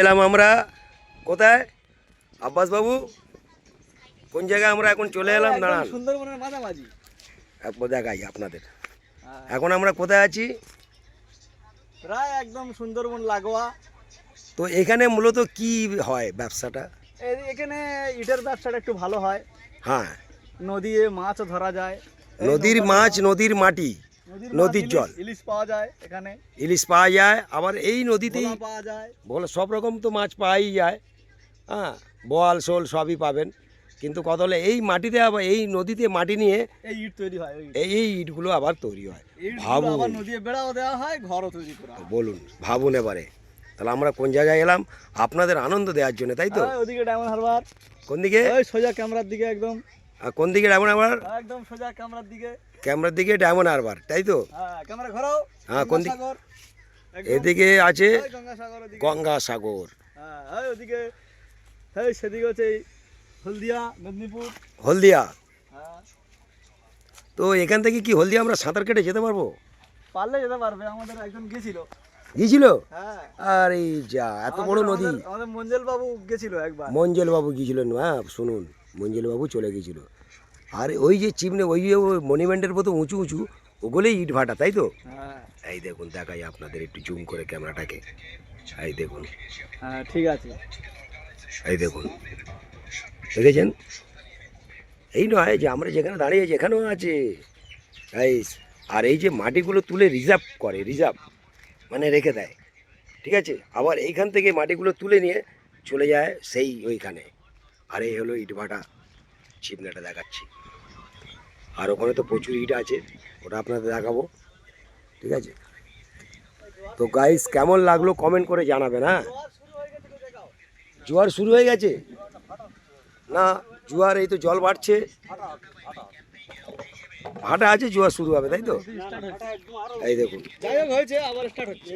এলাম আমরা। কোথায়? আব্বাস বাবু কোন জায়গায় আমরা এখন চলে এলাম? দাঁড়ান। সুন্দরবনের মাঝামাঝি। একবার দেখাই আপনাদের। হ্যাঁ, এখন আমরা কোথায় আছি? প্রায় একদম সুন্দরবন লাগোয়া। তো এখানে মূলত কি হয় ব্যবসাটা? এখানে ইটের ব্যবসাটা একটু ভালো হয়। হ্যাঁ। নদীতে মাছও ধরা যায়। নদীর মাছ নদীর মাটি। নদীর জল। ইলিশ- পাওয়া যায় এখানে। ইলিশ পাওয়া যায়। আবার এই নদীতেই পাওয়া যায়। বলে সব রকম তো মাছ পাওয়াই যায়। হ্যাঁ বোয়াল শোল সবই পাবেন। কিন্তু কথা হলে এই মাটিতে আবার এই নদীতে মাটি নিয়ে এই ইট তৈরি হয় এই এই ইটগুলো আবার তৈরি হয়। ভাবুন। আবার নদীতে বেড়াও দেওয়া হয় ঘরও তৈরি করা বলুন ভাবুন এবারে। তাহলে আমরা কোন জায়গায় এলাম? আপনাদের আনন্দ দেওয়ার জন্য তাই তো? ওই ওদিকে ডায়মন্ড হারবার। কোন দিকে? ওই সোজা ক্যামেরার দিকে একদম। আর কোন দিকে ডায়মন্ড হারবার? একদম সোজা ক্যামেরার দিকে। ক্যামেরার দিকে ডায়মন্ড হারবার তাই তো? হ্যাঁ ক্যামেরা ঘোরাও। হ্যাঁ, কোন দিক- এদিকে আছে ওই গঙ্গাসাগর হ্যাঁ ওদিকে। এই সেদিকে হচ্ছে হলদিয়া মেদিনীপুর। হলদিয়া? হ্যাঁ। তো এখান থেকে কি হলদিয়া আমরা সাঁতার কেটে যেতে পারব? পারলে যেতে পারবে আমাদের একজন গেছিল গিয়েছিল? হ্যাঁ। আরে যা এত বড় নদী। আমাদের- মঞ্জল বাবু গেছিল একবার। মঞ্জল বাবু গিয়েছিলেন হ্যাঁ শুনুন। মঞ্জল বাবু চলে গিয়েছিল। আর ওই যে চিমনে ওই যে মনিমেন্টের মতো উঁচু উঁচু ওগুলোই ইট ভাটা তাই তো? হ্যাঁ। এই দেখুন দেখাই আপনাদের একটু জুম করে ক্যামেরাটাকে। এই দেখুন। হ্যাঁ ঠিক আছে। এই দেখুন। দেখেছেন? এই নয় যে আমরা যেখানে দাঁড়িয়ে আছি এখানেও আছে। এই আর এই যে মাটিগুলো তুলে রিজার্ভ করে রিজার্ভ মানে রেখে দেয়। ঠিক আছে? আবার এইখান থেকে মাটিগুলো তুলে নিয়ে চলে যায় সেই ওইখানে। আর এই হলো ইটভাটা চিমনাটা দেখাচ্ছি। আর ওখানে তো প্রচুর ইট আছে, ওটা আপনাদের দেখাবো। ঠিক আছে? তো গাইস কেমন লাগল কমেন্ট করে জানাবেন হ্যাঁ? জোয়ার শুরু হয়ে গেছে? না, জোয়ার এই তো জল বাড়ছে। ভাটা আছে জোয়ার শুরু হবে তাই তো? এই দেখুন।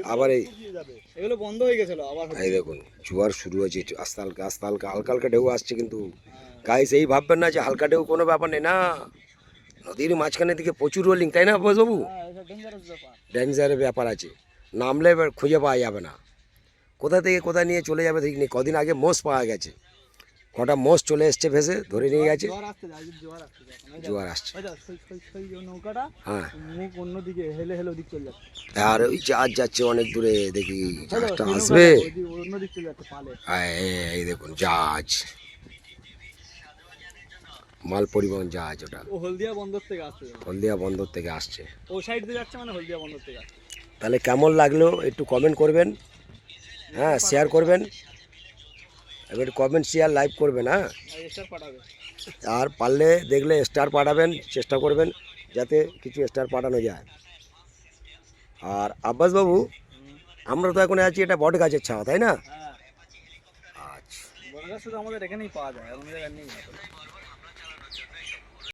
আবার এই। এগুলো বন্ধ হয়ে গেছিল আবার এই দেখুন জোয়ার শুরু হয়েছে আস্তে হালকা আস্তে হালকা হালকা হালকা ঢেউ আসছে কিন্তু। গাইস এই ভাববেন না যে হালকা ঢেউ কোনো ব্যাপার নেই না। নদীর মাঝখানে দিকে প্রচুর রোলিং তাই না বাবু হ্যাঁ ব্যাপার। ডেঞ্জারের ব্যাপার আছে। নামলে এবার খুঁজে পাওয়া যাবে না। কোথা থেকে কোথায় নিয়ে চলে যাবে ঠিক নেই কদিন আগে মোষ পাওয়া গেছে। কটা মোষ চলে এসছে ভেসে ধরে নিয়ে গেছে। জোয়ার আসছে হ্যাঁ। অন্যদিকে হেলে হেলে ওদিক চলে যাচ্ছে। আর ওই জাহাজ যাচ্ছে অনেক দূরে দেখি জাহাজটা আসবে। এই- দেখুন জাহাজ। মাল পরিবহন জাহাজ ওটা। ও হলদিয়া বন্দর থেকে আসছে হলদিয়া বন্দর থেকে আসছে। ও সাইড দিয়ে যাচ্ছে মানে হলদিয়া বন্দর থেকে আসছে। তাহলে কেমন লাগল একটু কমেন্ট করবেন। হ্যাঁ শেয়ার করবেন। এবার কমেন্ট শেয়ার লাইভ করবেন হ্যাঁ আর পারলে দেখলে স্টার পাঠাবেন চেষ্টা করবেন যাতে কিছু স্টার পাঠানো যায়। আর আব্বাসবাবু আমরা তো এখন আছি এটা বট গাছের ছাওয়া তাই না? হ্যাঁ। আচ্ছা। বড় গাছ শুধু আমাদের এখানেই পাওয়া যায় অন্য জায়গায় নেই।